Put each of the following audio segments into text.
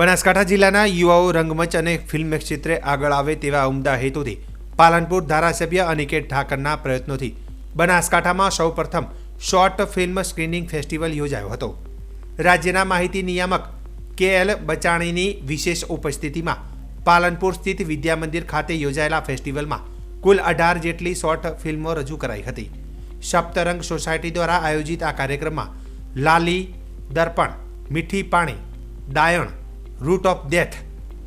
બનાસકાંઠા જિલ્લાના યુવાઓ રંગમંચ અને ફિલ્મ ક્ષેત્રે આગળ આવે તેવા ઉમદા હેતુથી પાલનપુર ધારાસભ્ય અનિકેત ઠાકરના પ્રયત્નોથી બનાસકાંઠામાં સૌપ્રથમ શોર્ટ ફિલ્મ સ્ક્રીનિંગ ફેસ્ટિવલ યોજાયો હતો. રાજ્યના માહિતી નિયામક કે એલ બચાણીની વિશેષ ઉપસ્થિતિમાં પાલનપુર સ્થિત વિદ્યા મંદિર ખાતે યોજાયેલા ફેસ્ટિવલમાં કુલ અઢાર જેટલી શોર્ટ ફિલ્મો રજૂ કરાઈ હતી. સપ્તરંગ સોસાયટી દ્વારા આયોજિત આ કાર્યક્રમમાં Lali, Darpan, Mithi Pani, Dayan route of death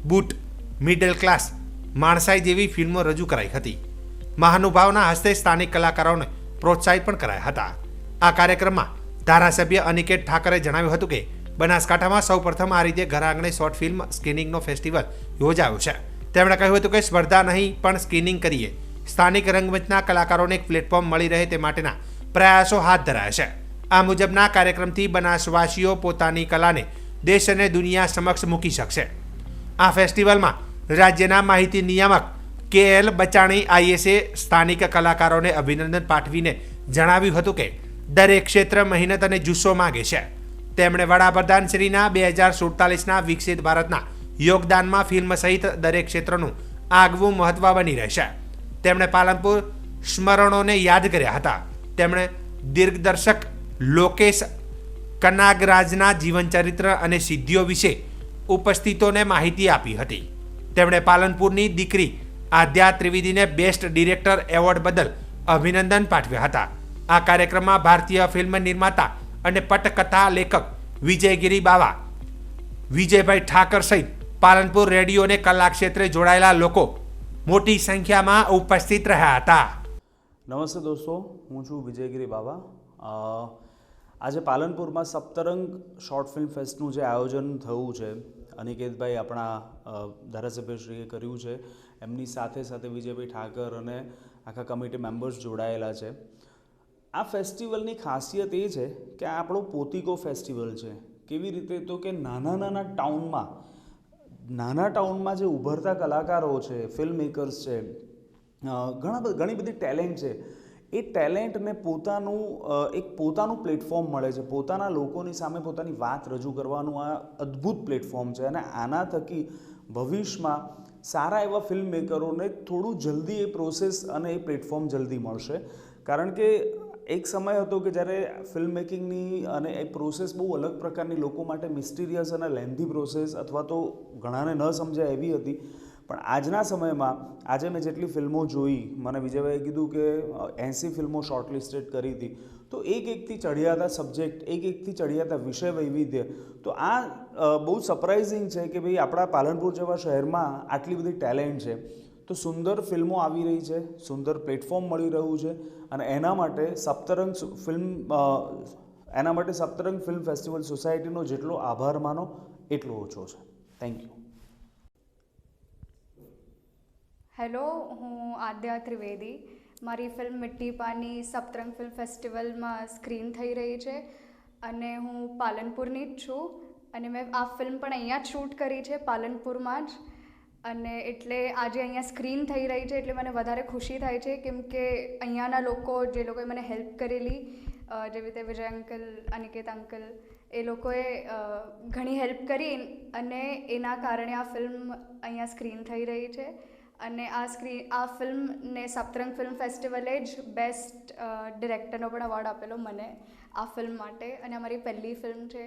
boot middle class Manasai જેવી ફિલ્મો રજૂ કરાઈ હતી. મહાનુભાવના હસ્તે સ્થાનિક કલાકારોને પ્રોત્સાહિત પણ કરાયા હતા. આ કાર્યક્રમમાં ધારાસભ્ય અનિકેત ઠાકરે જણાવ્યું હતું કે, બનાસકાંઠામાં સૌપ્રથમ આ રીતે ઘર આંગણે શોર્ટ ફિલ્મ સ્ક્રીનિંગનો ફેસ્ટિવલ યોજાયો છે. તેમણે કહ્યું હતું કે, સ્પર્ધા નહીં, પણ સ્ક્રીનિંગ કરીએ. સ્થાનિક રંગમંચના કલાકારોને એક પ્લેટફોર્મ મળી રહે તે માટેના પ્રયાસો હાથ ધરાયા છે. આ મુજબના કાર્યક્રમથી બનાસવાસીઓ પોતાની કલાને દેશ અને દુનિયા સમક્ષ મૂકી શકશે. આ ફેસ્ટિવલમાં રાજ્યના માહિતી નિયામક કે એલ બચાણી આઈએસએ સ્થાનિક કલાકારોને અભિનંદન પાઠવીને જણાવ્યું હતું કે, દરેક ક્ષેત્ર મહેનત અને જુસ્સો માગે છે. તેમણે વડાપ્રધાન શ્રીના બે હજાર સુડતાલીસના વિકસિત ભારતના યોગદાનમાં ફિલ્મ સહિત દરેક ક્ષેત્રનું આગવું મહત્વ બની રહેશે. તેમણે પાલનપુર સ્મરણોને યાદ કર્યા હતા. તેમણે દિગ્દર્શક લોકેશ કનાગરાજના જીવનચરિત્ર અને સિદ્ધિઓ વિશે ઉપસ્થિતોને માહિતી આપી હતી. તેમણે પાલનપુરની દીકરી આદ્યા ત્રિવેદીને બેસ્ટ ડિરેક્ટર એવોર્ડ બદલ અભિનંદન પાઠવ્યા હતા. આ કાર્યક્રમમાં ભારતીય ફિલ્મ નિર્માતા અને પટકથા લેખક વિજયગીરી બાવા વિજયભાઈ ઠાકર સહિત પાલનપુર રેડિયો અને કલા ક્ષેત્રે જોડાયેલા લોકો મોટી સંખ્યામાં ઉપસ્થિત રહ્યા હતા. નમસ્તે દોસ્તો હું છું વિજયગીરી અ, આજે પાલનપુરમાં સપ્તરંગ શોર્ટ ફિલ્મ ફેસ્ટનું જે આયોજન થયું છે, અનિકેતભાઈ આપણા ધારાસભ્યશ્રીએ કર્યું છે. એમની સાથે સાથે વિજયભાઈ ઠાકર અને આખા કમિટી મેમ્બર્સ જોડાયેલા છે. આ ફેસ્ટિવલની ખાસિયત એ છે કે આ આપણો પોતિકો ફેસ્ટિવલ છે. કેવી રીતે તો કે નાના નાના ટાઉનમાં નાના ટાઉનમાં જે ઉભરતા કલાકારો છે, ફિલ્મ મેકર્સ છે ઘણા ઘણી બધી ટેલેન્ટ છે. એ ટેલેન્ટને પોતાનું એક પોતાનું પ્લેટફોર્મ મળે છે. પોતાના લોકોની સામે પોતાની વાત રજૂ કરવાનું આ અદ્ભુત પ્લેટફોર્મ છે અને આના થકી ભવિષ્યમાં સારા એવા ફિલ્મ મેકરોને થોડું જલ્દી એ પ્રોસેસ અને એ પ્લેટફોર્મ જલ્દી મળશે. કારણ કે એક સમય હતો કે જ્યારે ફિલ્મ મેકિંગની અને એ પ્રોસેસ બહુ અલગ પ્રકારની લોકો માટે મિસ્ટીરિયસ અને લેન્ધી પ્રોસેસ અથવા તો ઘણાને ન સમજાય એવી હતી. પણ આજના સમયમાં આજે મેં જેટલી ફિલ્મો જોઈ, મને વિજયભાઈએ કીધું કે એંસી ફિલ્મો શોર્ટલિસ્ટેડ કરી હતી, તો એક એકથી ચડિયાતા સબ્જેક્ટ એક એકથી ચડિયાતા વિષય વૈવિધ્ય, તો આ બહુ સરપ્રાઇઝિંગ છે કે ભાઈ આપણા પાલનપુર જેવા શહેરમાં આટલી બધી ટેલેન્ટ છે. તો સુંદર ફિલ્મો આવી રહી છે, સુંદર પ્લેટફોર્મ મળી રહ્યું છે, અને એના માટે સપ્તરંગ ફિલ્મ એના માટે સપ્તરંગ ફિલ્મ ફેસ્ટિવલ સોસાયટીનો જેટલો આભાર માનો, એટલો ઓછો છે. થેન્ક યુ હેલો, હું આદ્યા ત્રિવેદી. મારી ફિલ્મ મિટ્ટી પાની સપ્તરંગ ફિલ્મ ફેસ્ટિવલમાં સ્ક્રીન થઈ રહી છે અને હું પાલનપુરની જ છું અને મેં આ ફિલ્મ પણ અહીંયા જ શૂટ કરી છે પાલનપુરમાં જ. અને એટલે આજે અહીંયા સ્ક્રીન થઈ રહી છે એટલે મને વધારે ખુશી થાય છે કેમ કે અહીંયાના લોકો જે લોકોએ મને હેલ્પ કરેલી જેવી રીતે વિજય અંકલ, અનિકેત અંકલ, એ લોકોએ ઘણી હેલ્પ કરી અને એના કારણે આ ફિલ્મ અહીંયા સ્ક્રીન થઈ રહી છે. અને આ સ્ક્રીન આ ફિલ્મને સપ્તરંગ ફિલ્મ ફેસ્ટિવલે જ બેસ્ટ ડિરેક્ટરનો પણ અવોર્ડ આપેલો મને આ ફિલ્મ માટે. અને અમારી પહેલી ફિલ્મ છે.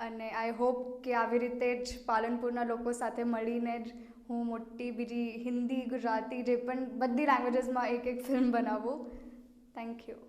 અને આઈ હોપ કે આવી રીતે જ પાલનપુરના લોકો સાથે મળીને જ હું મોટી બીજી હિન્દી, ગુજરાતી જે પણ બધી લેંગ્વેજીસમાં એક એક ફિલ્મ બનાવું. Thank you